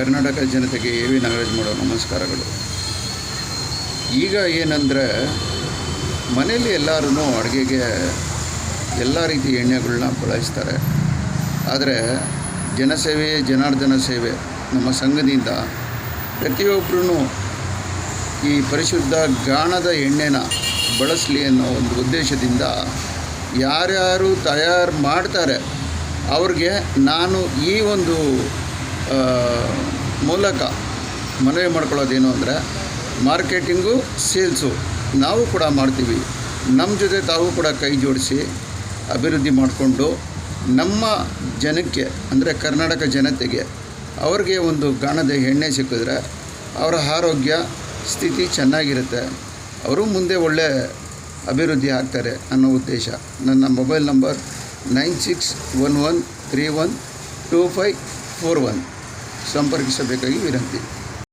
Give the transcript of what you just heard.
ಕರ್ನಾಟಕ ಜನತೆಗೆ A V Nagaraj ಮಾಡೋ ನಮಸ್ಕಾರಗಳು. ಈಗ ಏನಂದರೆ, ಮನೆಯಲ್ಲಿ ಎಲ್ಲರೂ ಅಡುಗೆಗೆ ಎಲ್ಲ ರೀತಿ ಎಣ್ಣೆಗಳನ್ನ ಬಳಸ್ತಾರೆ. ಆದರೆ, ಜನಸೇವೆ, ಜನಾರ್ದನ ಸೇವೆ ನಮ್ಮ ಸಂಘದಿಂದ ಪ್ರತಿಯೊಬ್ಬರೂ ಈ ಪರಿಶುದ್ಧ ಗಾಣದ ಎಣ್ಣೆನ ಬಳಸಲಿ ಅನ್ನೋ ಒಂದು ಉದ್ದೇಶದಿಂದ ಯಾರ್ಯಾರು ತಯಾರು ಮಾಡ್ತಾರೆ, ಅವ್ರಿಗೆ ನಾನು ಈ ಒಂದು ಮೂಲಕ ಮನವಿ ಮಾಡ್ಕೊಳ್ಳೋದೇನು ಅಂದರೆ ಮಾರ್ಕೆಟಿಂಗು, ಸೇಲ್ಸು ನಾವು ಕೂಡ ಮಾಡ್ತೀವಿ. ನಮ್ಮ ಜೊತೆ ತಾವು ಕೂಡ ಕೈ ಜೋಡಿಸಿ ಅಭಿವೃದ್ಧಿ ಮಾಡಿಕೊಂಡು ನಮ್ಮ ಜನಕ್ಕೆ ಅಂದರೆ ಕರ್ನಾಟಕ ಜನತೆಗೆ ಅವ್ರಿಗೆ ಒಂದು ಗಾಣದ ಎಣ್ಣೆ ಸಿಕ್ಕಿದ್ರೆ ಅವರ ಆರೋಗ್ಯ, ಸ್ಥಿತಿ ಚೆನ್ನಾಗಿರುತ್ತೆ. ಅವರು ಮುಂದೆ ಒಳ್ಳೆ ಅಭಿವೃದ್ಧಿ ಆಗ್ತಾರೆ ಅನ್ನೋ ಉದ್ದೇಶ. ನನ್ನ mobile number nine six one one three one two five four one. संपर्क सभ्य कई विरंती